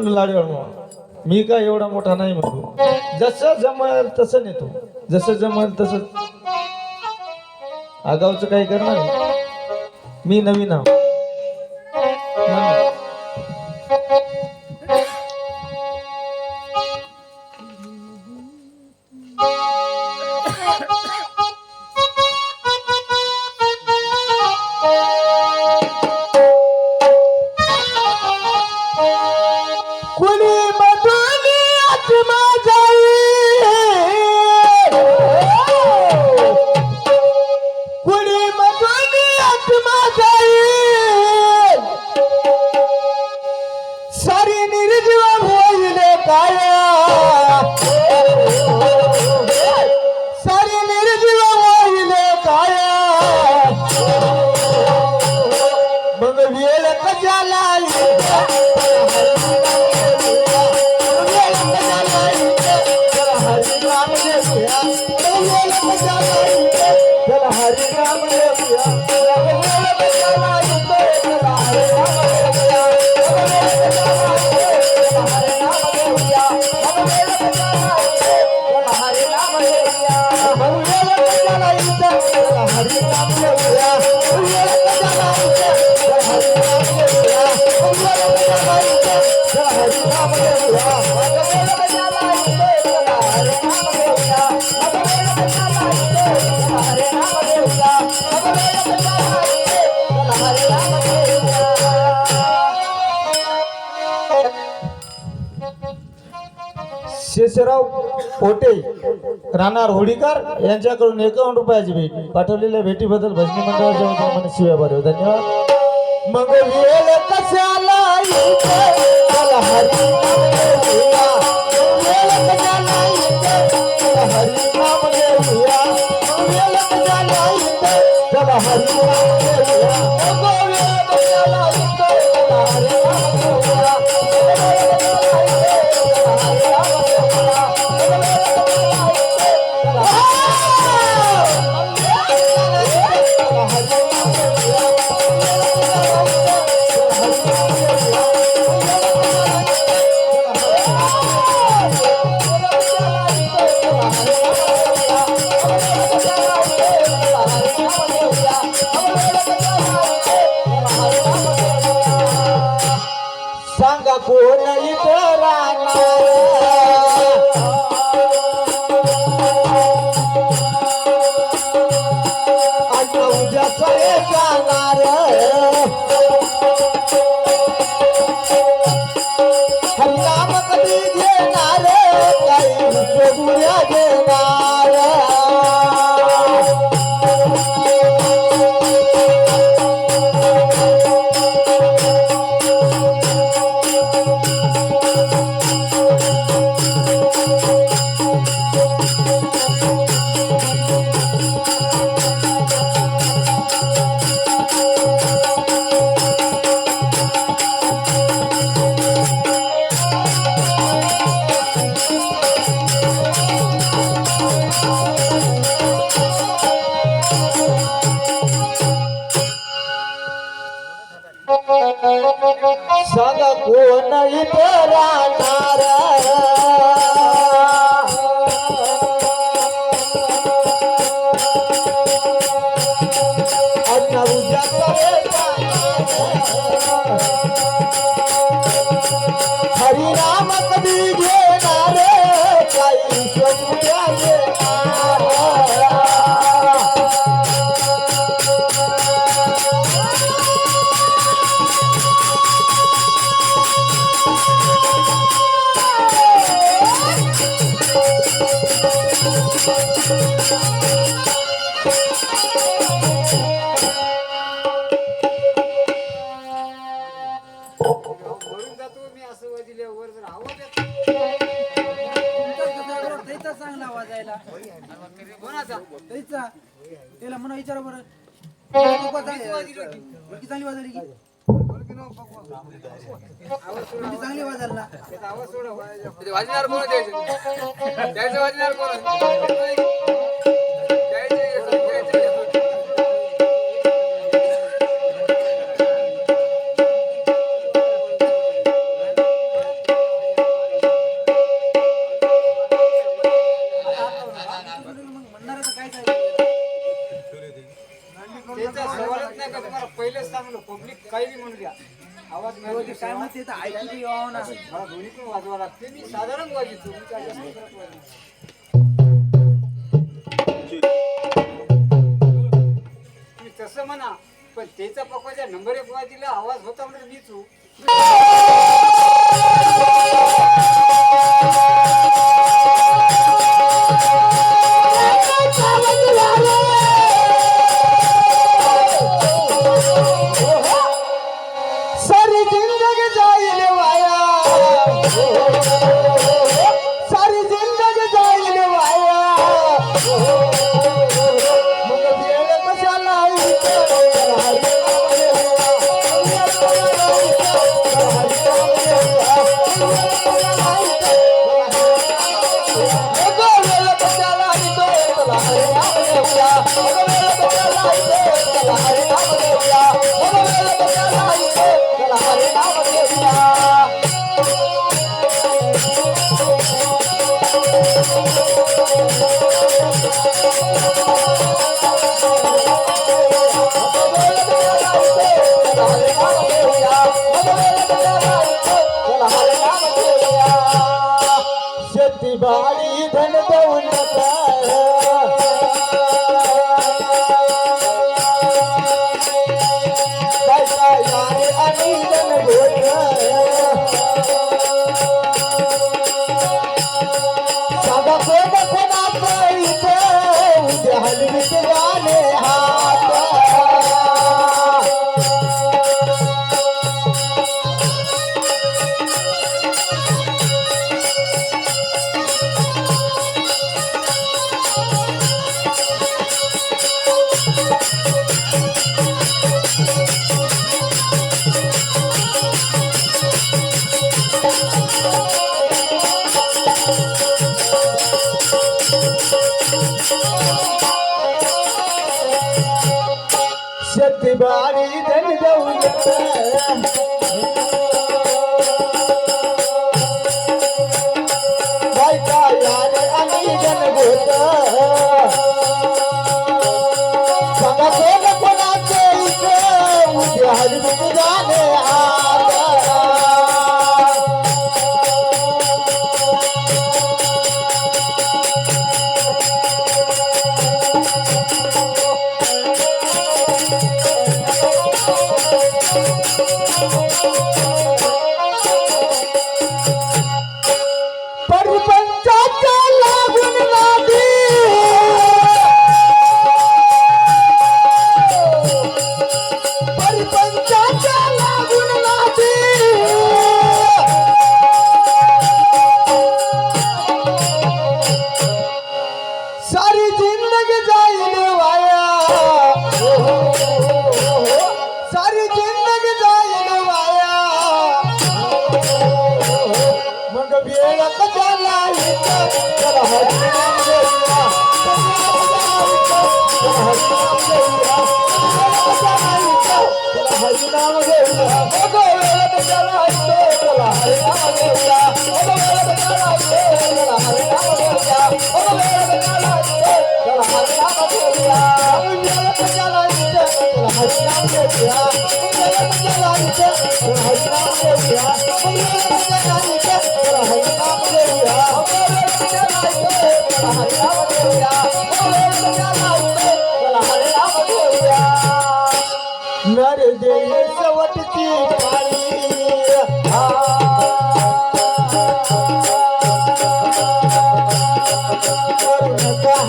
म्हणलं लाड मी काय एवढा मोठा नाही म्हणतो जसं जमल तसं नेतो. जसं जमल तसं. आगावचं काही करणार मी नवीन आहो. केशवराव पोटे राहणार होडीकर यांच्याकडून एकावन्न रुपयाची भेट. पाठवलेल्या भेटीबद्दल भजनी मंडळाच्या शिव्या धन्यवाद. मग कशाला मुलगी चांगली वाजवली की. मुलगी चांगली वाजवला वाजणार कोण द्यायचं वाजणार कोण काही बी म्हणून घ्या. आवाज मेलोडी काय म्हणते तर ऐकू यावं ना. मला दोन्ही पण वाजवा लागते. मी साधारण वाजवतो. तुम्ही तसं म्हणा पण त्याचा पप्पाच्या नंबर एक वाजीला आवाज होता म्हणजे मी हो. Olha,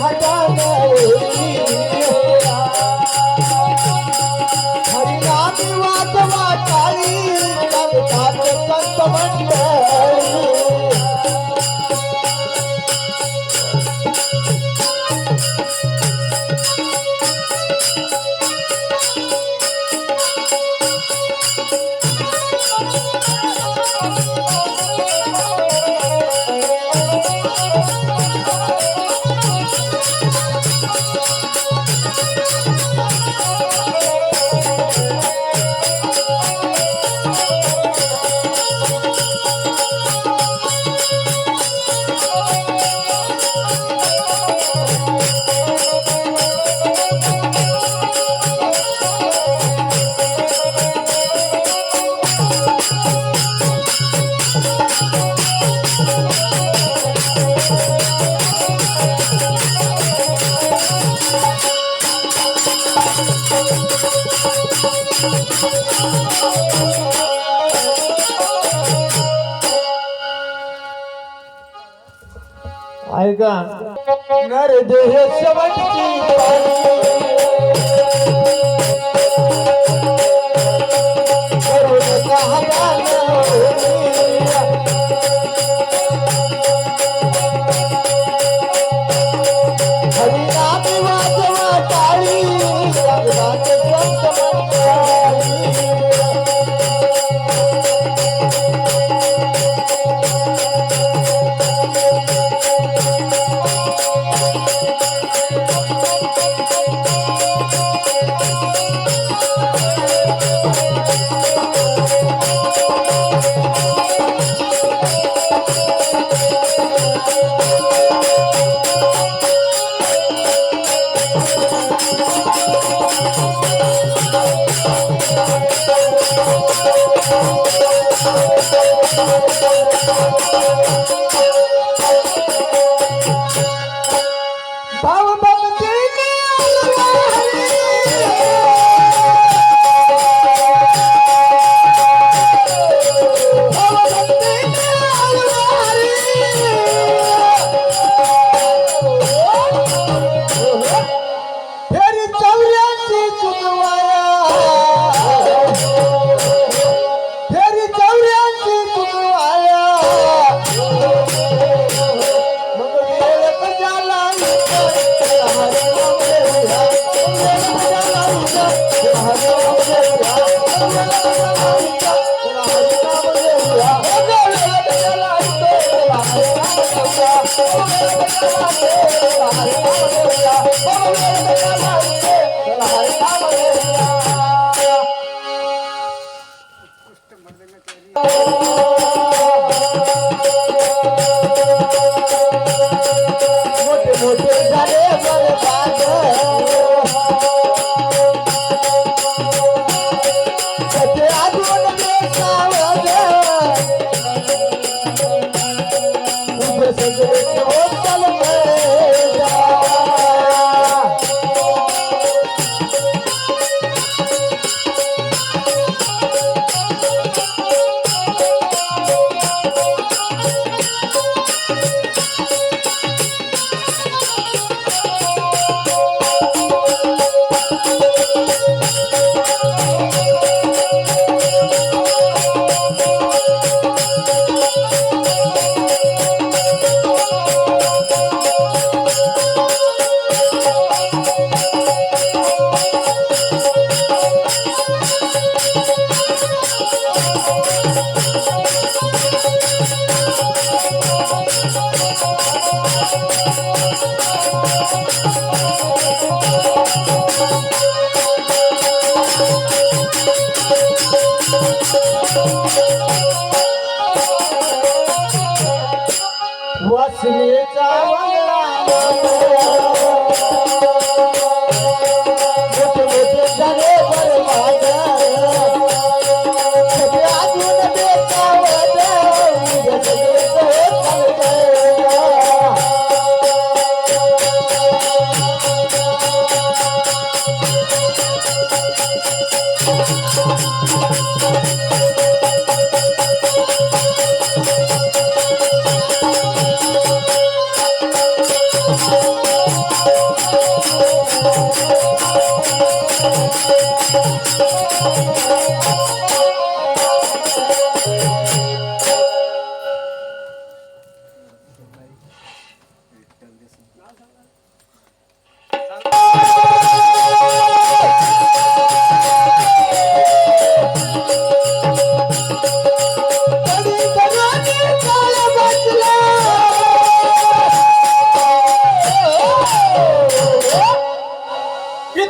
हटा ऐका. नर देह शेवटची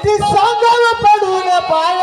ಪ್ರೀತಿ ಸಂಗಮ ಪಡುವ ಪಾಯ.